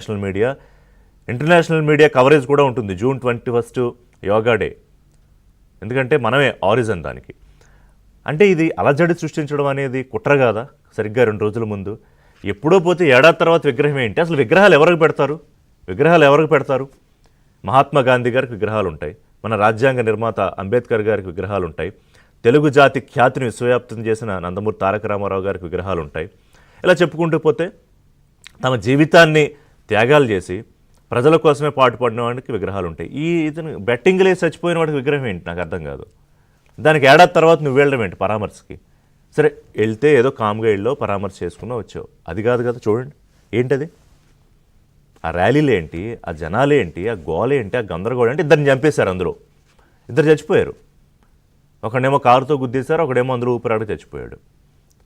National media. International media coverage కూడా ఉంటుంది. June twenty first yoga day. ఎందుకంటే మనమే ఆరిజన్ దానికి. అంటే ఇది అలజడి సృష్టించడం అనేది కుట్ర కాదా? సరిగ్గా రెండు రోజుల ముందు. ఎప్పుడో పోతే ఏడాది తర్వాత విగ్రహం ఏంటి? అసలు విగ్రహాలు ఎవరికి పెడతారు? విగ్రహాలు ఎవరికి పెడతారు? మహాత్మా గాంధీ గారికి విగ్రహాలు ఉంటాయి. మన రాజ్యాంగ నిర్మాత అంబేద్కర్ గారికి విగ్రహాలు ఉంటాయి. తెలుగు జాతి ఖ్యాతిని విశ్వవ్యాప్తం చేసిన నందమూరి తారక రామారావు గారికి విగ్రహాలు ఉంటాయి. ఇలా చెప్పుకుంటూ పోతే తమ జీవితాన్ని త్యాగాలు చేసి ప్రజల కోసమే పాటుపడిన వాడికి విగ్రహాలు ఉంటాయి. ఈ ఇతను బెట్టింగ్లే చచ్చిపోయిన వాడికి విగ్రహం ఏంటి? నాకు అర్థం కాదు. దానికి ఏడాది తర్వాత నువ్వు వెళ్ళడం ఏంటి పరామర్శకి? సరే వెళ్తే ఏదో కామ్గా వెళ్ళో పరామర్శ చేసుకున్నా వచ్చావు. అది కాదు కదా చూడండి. ఏంటది? ఆ ర్యాలీలు ఏంటి? ఆ జనాలు ఏంటి? ఆ గోల ఏంటి? ఆ గందరగోళం ఏంటి? ఇద్దరిని చంపేశారు అందులో. ఇద్దరు చచ్చిపోయారు. ఒకడేమో కారుతో గుద్దేశారు ఒకడేమో అందులో ఊపిరాడు చచ్చిపోయాడు.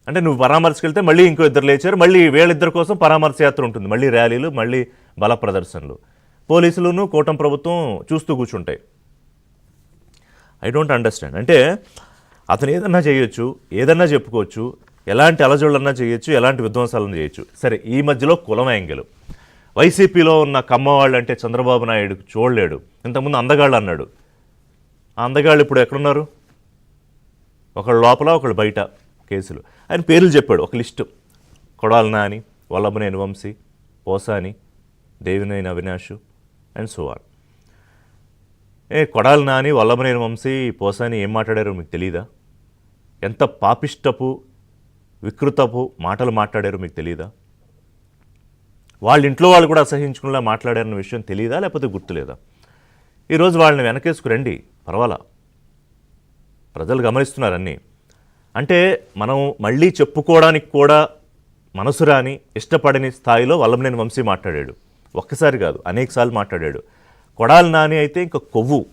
అంటే నువ్వు పరామర్శకు వెళ్తే మళ్ళీ ఇంకో ఇద్దరు లేచారు మళ్ళీ వీళ్ళిద్దరి కోసం పరామర్శ యాత్ర ఉంటుంది. మళ్ళీ ర్యాలీలు మళ్ళీ బల ప్రదర్శనలు. పోలీసులను కూటమి ప్రభుత్వం చూస్తూ కూర్చుంటాయి. ఐ డోంట్ అండర్స్టాండ్ అంటే అతను ఏదన్నా చేయొచ్చు ఏదన్నా చెప్పుకోవచ్చు ఎలాంటి అలజడులన్నా చేయొచ్చు ఎలాంటి విధ్వంసాలను చేయొచ్చు. సరే ఈ మధ్యలో కులం యాంగిల్. వైసీపీలో ఉన్న కమ్మవాళ్ళు అంటే చంద్రబాబు నాయుడు చూడలేడు. ఇంతకుముందు అందగాళ్ళు అన్నాడు. ఆ అందగాళ్ళు ఇప్పుడు ఎక్కడున్నారు? ఒకళ్ళు లోపల ఒకళ్ళు బయట. కేసులు. ఆయన పేర్లు చెప్పాడు. ఒక list. Kodali Nani Vallabhaneni Vamsi Posani Devineni Avinash and so ఏ కొడాలి నాని వల్లభనేని వంశీ పోసాని ఏం మాట్లాడారో మీకు తెలియదా ఎంత పాపిష్టపు వికృతపు మాటలు మాట్లాడారో మీకు తెలియదా వాళ్ళ ఇంట్లో వాళ్ళు కూడా అసహించుకునేలా మాట్లాడారన్న విషయం తెలియదా లేకపోతే గుర్తులేదా? ఈరోజు వాళ్ళని వెనకేసుకురండి. పర్వాలా? ప్రజలు గమనిస్తున్నారన్నీ అంటే మనం మళ్ళీ చెప్పుకోవడానికి కూడా మనసు రాని ఇష్టపడని స్థాయిలో వల్లభనేని వంశీ మాట్లాడాడు. ఒక్కసారి కాదు అనేకసార్లు మాట్లాడాడు. కొడాలి నాని అయితే ఇంకా కొవ్వు.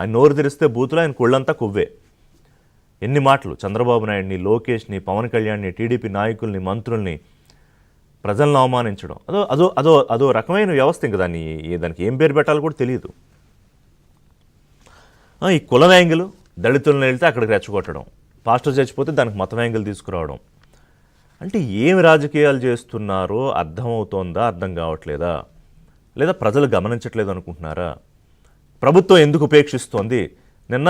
ఆయన నోరు తెరిస్తే బూతులు ఆయన కుళ్ళంతా కొవ్వే. ఎన్ని మాటలు. చంద్రబాబు నాయుడిని లోకేష్ని పవన్ కళ్యాణ్ని టీడీపీ నాయకుల్ని మంత్రుల్ని ప్రజలను అవమానించడం. అదో అదో అదో అదో రకమైన వ్యవస్థ ఇంకా దాన్ని. దానికి ఏం పేరు పెట్టాలో కూడా తెలియదు. ఈ కులం యాంగిల్ దళితులను వెళ్తే అక్కడికి రెచ్చగొట్టడం. పాస్టర్ చచ్చిపోతే దానికి మతం యాంగిల్ తీసుకురావడం. అంటే ఏమి రాజకీయాలు చేస్తున్నారో అర్థమవుతోందా అర్థం కావట్లేదా? లేదా ప్రజలు గమనించట్లేదు అనుకుంటున్నారా? ప్రభుత్వం ఎందుకు ఉపేక్షిస్తోంది? నిన్న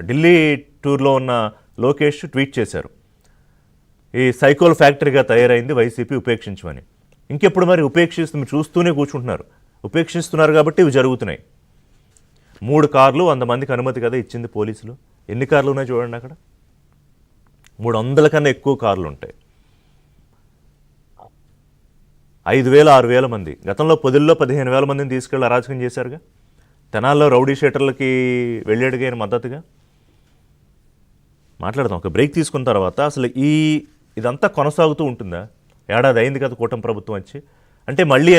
ఢిల్లీ టూర్లో ఉన్న లోకేష్ ట్వీట్ చేశారు. ఈ సైకోల్ ఫ్యాక్టరీగా తయారైంది వైసీపీ ఉపేక్షించమని. ఇంకెప్పుడు మరి ఉపేక్షిస్తూ చూస్తూనే కూర్చుంటున్నారు. ఉపేక్షిస్తున్నారు కాబట్టి ఇవి జరుగుతున్నాయి. మూడు కార్లు వంద మందికి అనుమతి కదా ఇచ్చింది పోలీసులు. ఎన్ని కార్లు ఉన్నాయి చూడండి అక్కడ? మూడు వందల కన్నా ఎక్కువ కార్లు ఉంటాయి ఐదు వేల ఆరు వేల మంది. గతంలో పొదుల్లో పదిహేను వేల మందిని తీసుకెళ్ళి అరాచకం చేశారుగా? తెనాల్లో రౌడీ షేటర్లకి వెళ్ళాడుగా ఆయన మద్దతుగా? మాట్లాడదాం. ఒక బ్రేక్ తీసుకున్న తర్వాత అసలు ఈ ఇదంతా కొనసాగుతూ ఉంటుందా? ఏడాది అయింది కదా కూటమి ప్రభుత్వం వచ్చి. అంటే మళ్ళీ